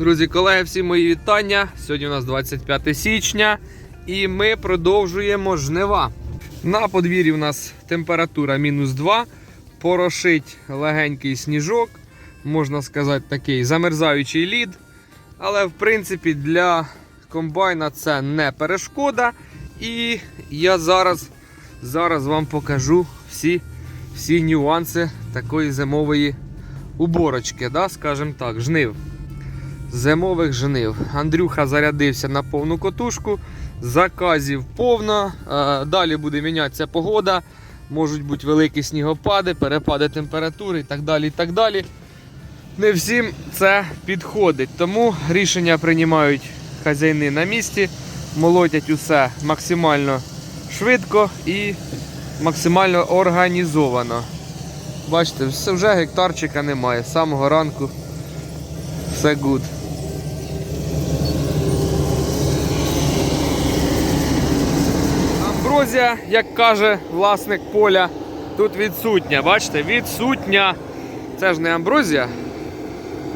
Друзі, колеги, всі мої вітання. Сьогодні у нас 25 січня і ми продовжуємо жнива. На подвір'ї у нас температура мінус 2, порошить легенький сніжок, можна сказати, такий замерзаючий лід. Але в принципі для комбайна це не перешкода. І я зараз, зараз вам покажу всі, всі нюанси такої зимової уборочки, да, скажімо так, жнив зимових жнив. Андрюха зарядився на повну котушку, заказів повно. Е, Далі буде мінятися погода. Можуть бути великі снігопади, перепади температури і так далі. і так далі. Не всім це підходить. Тому рішення приймають хазяїни на місці, молотять усе максимально швидко і максимально організовано. Бачите, вже гектарчика немає. З самого ранку все гуд. Амброзія, як каже власник поля, тут відсутня. Бачите, відсутня. Це ж не амброзія.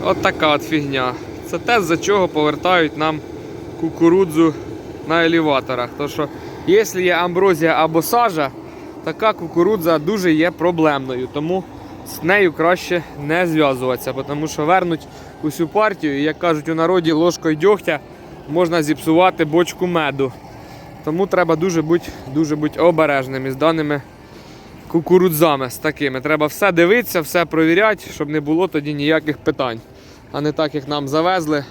От така от фігня. Це те, з-за чого повертають нам кукурудзу на елеваторах. То що, якщо є амброзія або сажа, така кукурудза дуже є проблемною. Тому з нею краще не зв'язуватися, тому що вернуть усю партію, і, як кажуть у народі, ложкою дьогтя можна зіпсувати бочку меду. Тому треба дуже бути дуже бути обережними з даними кукурудзами. з такими. Треба все дивитися, все провіряти, щоб не було тоді ніяких питань. А не так, як нам завезли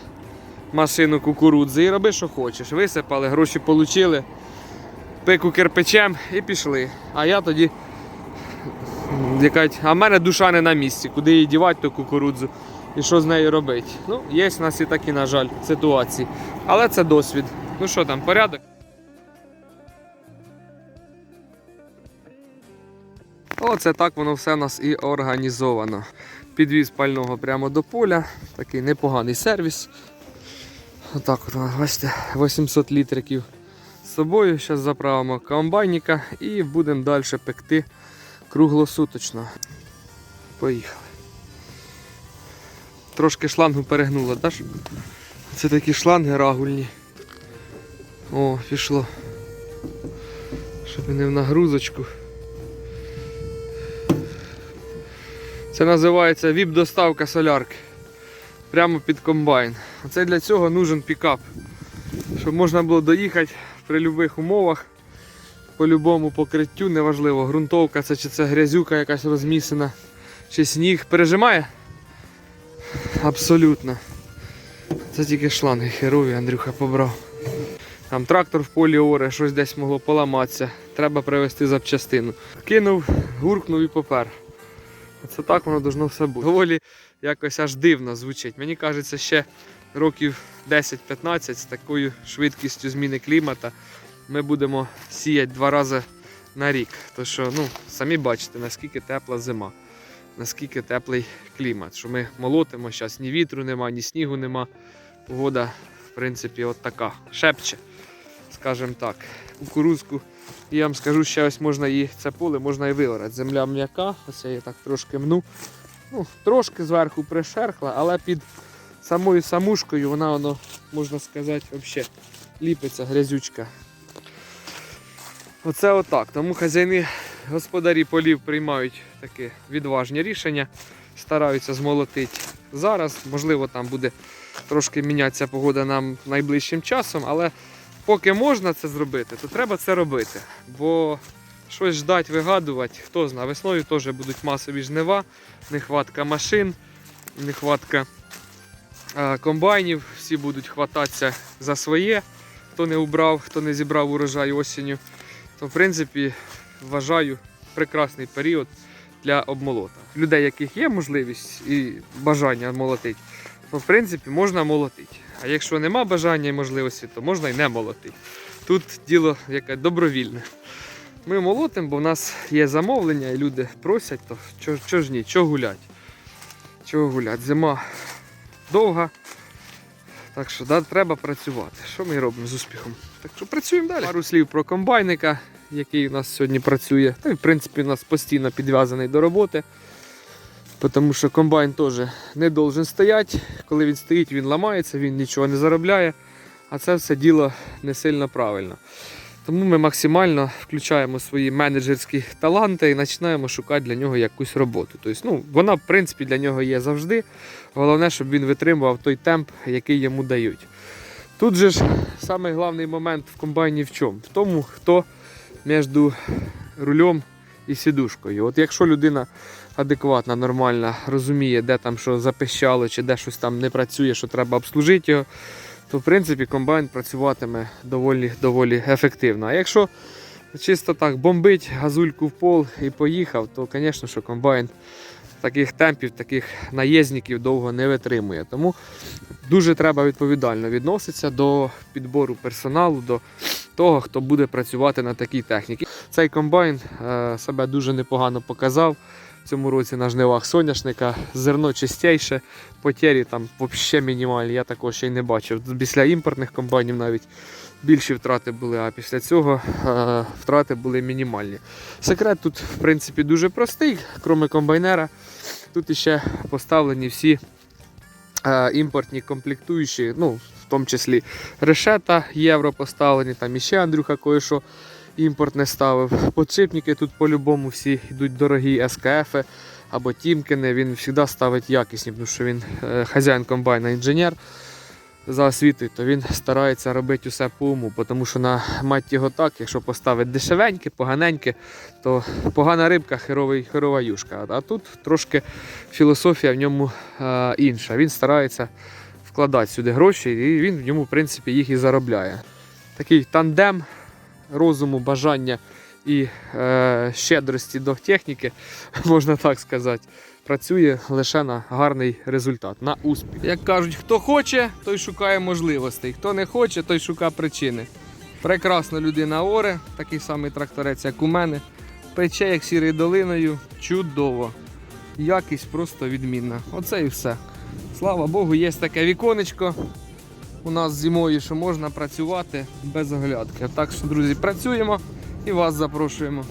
машину кукурудзи і роби, що хочеш. Висипали, гроші отримали, пику кирпичем і пішли. А я тоді а в мене душа не на місці, куди її дівати, ту кукурудзу і що з нею робити. Ну, є в нас і такі, на жаль, ситуації. Але це досвід. Ну що там, порядок? Оце так воно все у нас і організовано. Підвіз пального прямо до поля. Такий непоганий сервіс. Отак от, бачите, 800 літриків з собою. Зараз заправимо комбайника і будемо далі пекти круглосуточно. Поїхали. Трошки шлангу перегнуло, так? Це такі шланги рагульні. О, пішло. Щоб не в нагрузочку. Це називається віп-доставка солярки. Прямо під комбайн. Оце для цього нужен пікап. Щоб можна було доїхати при будь-яких умовах по любому покриттю, неважливо, ґрунтовка це чи це грязюка якась розмісена, чи сніг. Пережимає? Абсолютно. Це тільки шланги херові, Андрюха побрав. Там трактор в полі оре, щось десь могло поламатися. Треба привезти запчастину. Кинув, гуркнув і попер. Це так воно должно все бути. Доволі якось аж дивно звучить. Мені кажеться, ще років 10-15 з такою швидкістю зміни клімата ми будемо сіяти два рази на рік. То що, ну, самі бачите, наскільки тепла зима, наскільки теплий клімат. Що ми молотимо зараз, ні вітру нема, ні снігу нема. Погода, в принципі, от така. Шепче, скажімо так. Кукурузку. І я вам скажу, ще ось можна і це поле можна і виорати. Земля м'яка, ось я її так трошки мну. Ну, трошки зверху пришерхла, але під самою самушкою вона, воно, можна сказати, взагалі ліпиться грязючка. Оце отак. Тому хазяїни, господарі полів приймають такі відважні рішення, стараються змолотити зараз. Можливо, там буде трошки мінятися погода нам найближчим часом, але поки можна це зробити, то треба це робити. Бо щось ждать, вигадувати, хто знає, весною теж будуть масові жнива, нехватка машин, нехватка комбайнів, всі будуть хвататися за своє, хто не убрав, хто не зібрав урожай осінню. То, в принципі, вважаю прекрасний період для обмолота. Людей, яких є можливість і бажання молотити, то в принципі можна молотити. А якщо нема бажання і можливості, то можна і не молотити. Тут діло яке добровільне. Ми молотимо, бо в нас є замовлення, і люди просять, то чого чо ж ні, чого гулять? Чого гулять? Зима довга. Так що да, треба працювати. Що ми робимо з успіхом? Так що працюємо далі. Пару слів про комбайника, який у нас сьогодні працює. Та в принципі у нас постійно підв'язаний до роботи. Тому що комбайн теж не должен стояти. Коли він стоїть, він ламається, він нічого не заробляє. А це все діло не сильно правильно. Тому ми максимально включаємо свої менеджерські таланти і починаємо шукати для нього якусь роботу. Тобто, ну, вона, в принципі, для нього є завжди. Головне, щоб він витримував той темп, який йому дають. Тут же ж самий головний момент в комбайні в чому? В тому, хто між рулем і сідушкою. От якщо людина адекватна, нормальна, розуміє, де там що запищало, чи де щось там не працює, що треба обслужити його, то в принципі комбайн працюватиме доволі, доволі ефективно. А якщо чисто так бомбить газульку в пол і поїхав, то, звісно, що комбайн таких темпів, таких наїзників довго не витримує. Тому дуже треба відповідально відноситися до підбору персоналу, до того, хто буде працювати на такій техніці. Цей комбайн е, себе дуже непогано показав. В цьому році на жнивах соняшника зерно чистіше, потері там взагалі мінімальні. Я такого ще й не бачив. Після імпортних комбайнів навіть більші втрати були, а після цього е, втрати були мінімальні. Секрет тут, в принципі, дуже простий, крім комбайнера. Тут іще поставлені всі е, імпортні комплектуючі, ну, в тому числі решета євро поставлені, там іще Андрюха кое-що імпортне ставив. Подшипники тут по-любому всі йдуть дорогі СКФ або Тімкини. Він завжди ставить якісні, тому що він е, хазяїн комбайна інженер за освітою, то він старається робити усе по уму, тому що на мать його так, якщо поставить дешевеньке, поганеньке, то погана рибка, херовий, херова юшка. А тут трошки філософія в ньому е, інша. Він старається вкладати сюди гроші, і він в ньому, в принципі, їх і заробляє. Такий тандем розуму, бажання і е, щедрості до техніки, можна так сказати, працює лише на гарний результат, на успіх. Як кажуть, хто хоче, той шукає можливостей, хто не хоче, той шукає причини. Прекрасна людина оре, такий самий тракторець, як у мене. Пече, як сірий долиною, чудово. Якість просто відмінна. Оце і все. Слава Богу, є таке віконечко у нас зимою, що можна працювати без оглядки. Так що, друзі, працюємо і вас запрошуємо.